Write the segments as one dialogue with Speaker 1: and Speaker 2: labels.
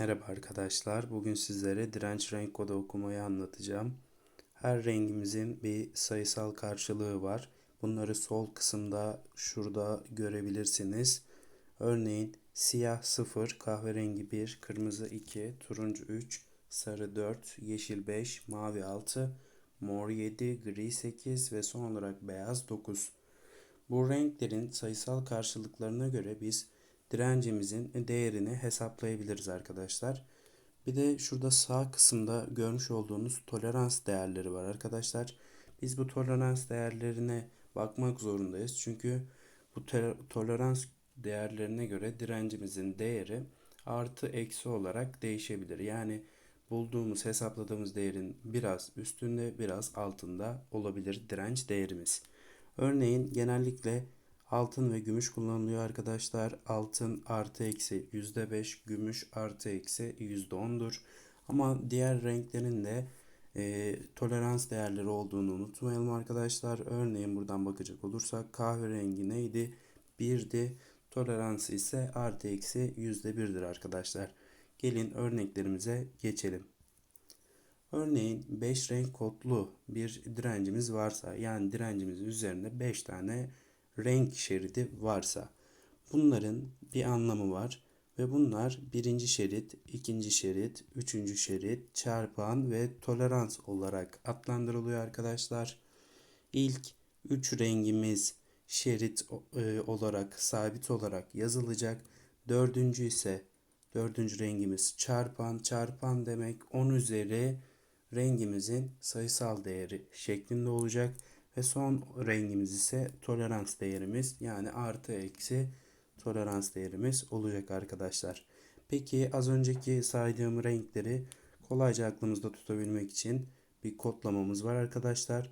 Speaker 1: Merhaba arkadaşlar. Bugün sizlere direnç renk kodu okumayı anlatacağım. Her rengimizin bir sayısal karşılığı var. Bunları sol kısımda şurada görebilirsiniz. Örneğin siyah 0, kahverengi 1, kırmızı 2, turuncu 3, sarı 4, yeşil 5, mavi 6, mor 7, gri 8 ve son olarak beyaz 9. Bu renklerin sayısal karşılıklarına göre biz direncimizin değerini hesaplayabiliriz arkadaşlar. Bir de şurada sağ kısımda görmüş olduğunuz tolerans değerleri var arkadaşlar. Biz bu tolerans değerlerine bakmak zorundayız. Çünkü bu tolerans değerlerine göre direncimizin değeri artı eksi olarak değişebilir. Yani bulduğumuz hesapladığımız değerin biraz üstünde biraz altında olabilir direnç değerimiz. Örneğin genellikle altın ve gümüş kullanılıyor arkadaşlar. Altın artı eksi %5, gümüş artı eksi %10'dur. Ama diğer renklerin de e, tolerans değerleri olduğunu unutmayalım arkadaşlar. Örneğin buradan bakacak olursak kahverengi neydi? 1'di. Toleransı ise artı eksi %1'dir arkadaşlar. Gelin örneklerimize geçelim. Örneğin 5 renk kodlu bir direncimiz varsa yani direncimizin üzerinde 5 tane renk şeridi varsa bunların bir anlamı var ve bunlar birinci şerit, ikinci şerit, üçüncü şerit, çarpan ve tolerans olarak adlandırılıyor arkadaşlar. İlk üç rengimiz şerit e, olarak sabit olarak yazılacak. Dördüncü ise dördüncü rengimiz çarpan. Çarpan demek 10 üzeri rengimizin sayısal değeri şeklinde olacak. Ve son rengimiz ise tolerans değerimiz yani artı eksi tolerans değerimiz olacak arkadaşlar. Peki az önceki saydığım renkleri kolayca aklımızda tutabilmek için bir kodlamamız var arkadaşlar.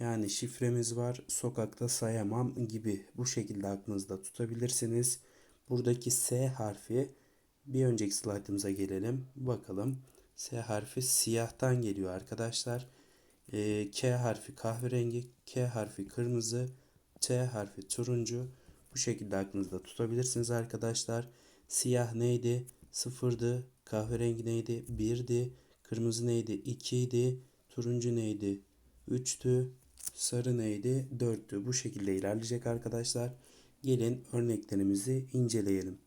Speaker 1: Yani şifremiz var. Sokakta sayamam gibi bu şekilde aklınızda tutabilirsiniz. Buradaki S harfi bir önceki slaytımıza gelelim. Bakalım. S harfi siyahtan geliyor arkadaşlar. E, K harfi kahverengi, K harfi kırmızı, T harfi turuncu. Bu şekilde aklınızda tutabilirsiniz arkadaşlar. Siyah neydi? Sıfırdı. Kahverengi neydi? Birdi. Kırmızı neydi? İkiydi. Turuncu neydi? Üçtü. Sarı neydi? Dörttü. Bu şekilde ilerleyecek arkadaşlar. Gelin örneklerimizi inceleyelim.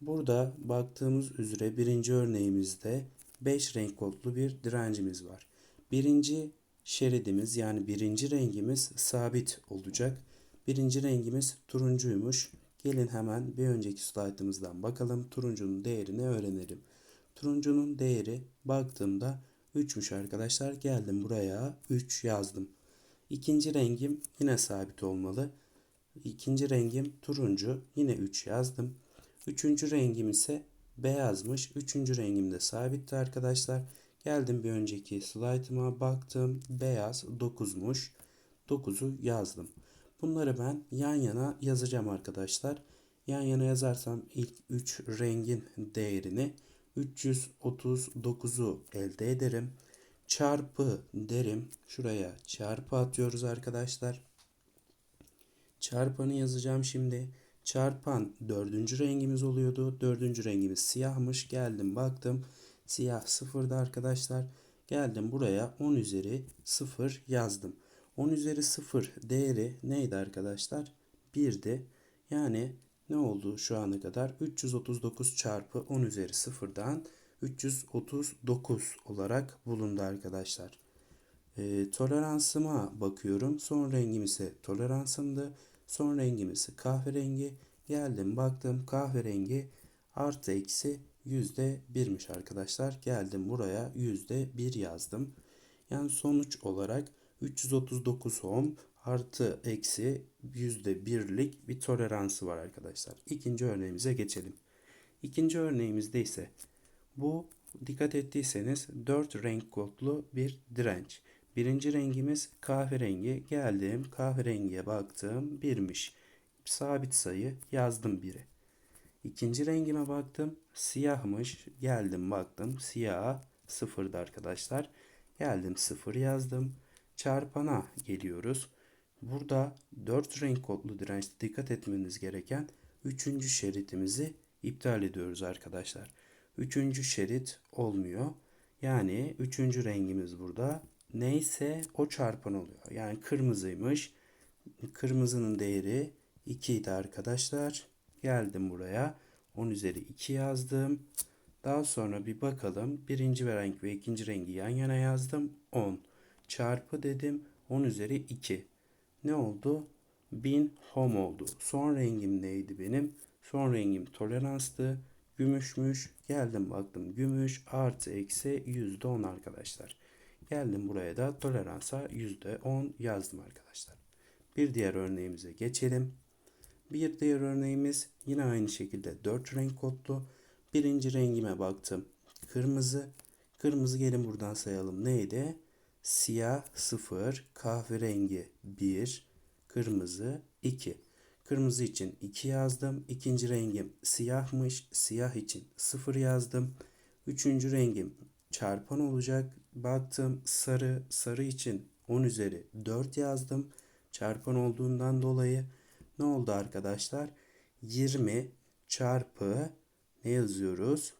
Speaker 1: Burada baktığımız üzere birinci örneğimizde 5 renk kodlu bir direncimiz var. Birinci şeridimiz yani birinci rengimiz sabit olacak. Birinci rengimiz turuncuymuş. Gelin hemen bir önceki slaytımızdan bakalım. Turuncunun değerini öğrenelim. Turuncunun değeri baktığımda 3'müş arkadaşlar. Geldim buraya 3 yazdım. İkinci rengim yine sabit olmalı. İkinci rengim turuncu. Yine 3 yazdım. Üçüncü rengim ise beyazmış. Üçüncü rengim de sabitti arkadaşlar. Geldim bir önceki slaytıma baktım. Beyaz 9'muş. 9'u yazdım. Bunları ben yan yana yazacağım arkadaşlar. Yan yana yazarsam ilk 3 rengin değerini 339'u elde ederim. Çarpı derim. Şuraya çarpı atıyoruz arkadaşlar. Çarpanı yazacağım şimdi. Çarpan dördüncü rengimiz oluyordu. Dördüncü rengimiz siyahmış. Geldim baktım. Siyah sıfırda arkadaşlar. Geldim buraya 10 üzeri 0 yazdım. 10 üzeri 0 değeri neydi arkadaşlar? 1'di. Yani ne oldu şu ana kadar? 339 çarpı 10 üzeri 0'dan 339 olarak bulundu arkadaşlar. E, toleransıma bakıyorum. Son rengim ise toleransımdı. Son rengim ise kahverengi. Geldim baktım kahverengi artı eksi yüzde birmiş arkadaşlar. Geldim buraya yüzde bir yazdım. Yani sonuç olarak 339 ohm artı eksi yüzde birlik bir toleransı var arkadaşlar. İkinci örneğimize geçelim. İkinci örneğimizde ise bu dikkat ettiyseniz 4 renk kodlu bir direnç. Birinci rengimiz kahverengi. Geldim kahverengiye baktım birmiş. Sabit sayı yazdım 1'i. İkinci rengime baktım. Siyahmış. Geldim baktım. Siyah sıfırdı arkadaşlar. Geldim sıfır yazdım. Çarpana geliyoruz. Burada 4 renk kodlu dirençte dikkat etmeniz gereken 3. şeritimizi iptal ediyoruz arkadaşlar. Üçüncü şerit olmuyor. Yani üçüncü rengimiz burada. Neyse o çarpan oluyor. Yani kırmızıymış. Kırmızının değeri 2 idi arkadaşlar. Geldim buraya. 10 üzeri 2 yazdım. Daha sonra bir bakalım. Birinci renk ve ikinci rengi yan yana yazdım. 10 çarpı dedim. 10 üzeri 2. Ne oldu? 1000 hom oldu. Son rengim neydi benim? Son rengim toleranstı. Gümüşmüş. Geldim baktım gümüş artı eksi %10 arkadaşlar. Geldim buraya da toleransa %10 yazdım arkadaşlar. Bir diğer örneğimize geçelim. Bir diğer örneğimiz yine aynı şekilde 4 renk kodlu. Birinci rengime baktım. Kırmızı. Kırmızı gelin buradan sayalım. Neydi? Siyah 0, kahverengi 1, kırmızı 2. Kırmızı için 2 yazdım. İkinci rengim siyahmış. Siyah için 0 yazdım. Üçüncü rengim çarpan olacak. Baktım sarı. Sarı için 10 üzeri 4 yazdım. Çarpan olduğundan dolayı ne oldu arkadaşlar? 20 çarpı ne yazıyoruz?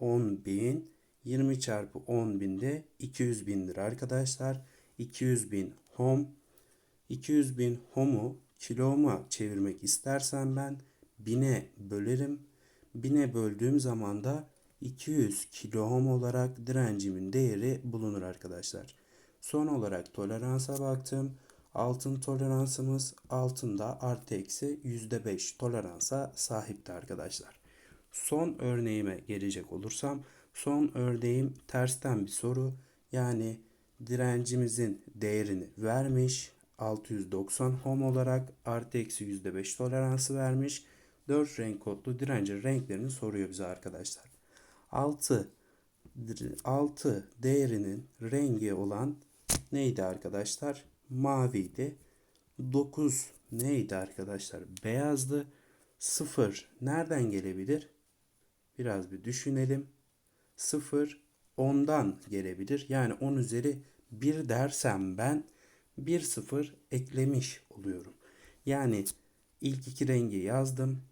Speaker 1: 10.000 20 çarpı 10.000 de 200 bindir arkadaşlar. 200 bin hom 200 bin homu kiloma çevirmek istersen ben bine bölerim. Bine böldüğüm zaman da 200 kilo ohm olarak direncimin değeri bulunur arkadaşlar. Son olarak toleransa baktım. Altın toleransımız altında artı eksi %5 toleransa sahipti arkadaşlar. Son örneğime gelecek olursam son örneğim tersten bir soru. Yani direncimizin değerini vermiş. 690 ohm olarak artı eksi %5 toleransı vermiş. 4 renk kodlu direncin renklerini soruyor bize arkadaşlar. 6 6 değerinin rengi olan neydi arkadaşlar? Maviydi. 9 neydi arkadaşlar? Beyazdı. 0 nereden gelebilir? Biraz bir düşünelim. 0 10'dan gelebilir. Yani 10 üzeri 1 dersem ben 1 0 eklemiş oluyorum. Yani ilk iki rengi yazdım.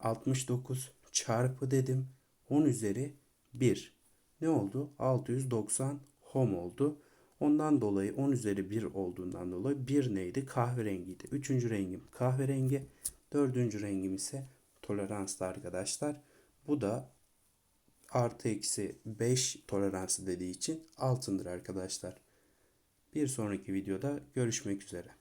Speaker 1: 69 çarpı dedim. 10 üzeri 1. Ne oldu? 690 hom oldu. Ondan dolayı 10 üzeri 1 olduğundan dolayı 1 neydi? Kahverengiydi. Üçüncü rengim kahverengi. Dördüncü rengim ise toleranslı arkadaşlar. Bu da artı eksi 5 toleransı dediği için altındır arkadaşlar. Bir sonraki videoda görüşmek üzere.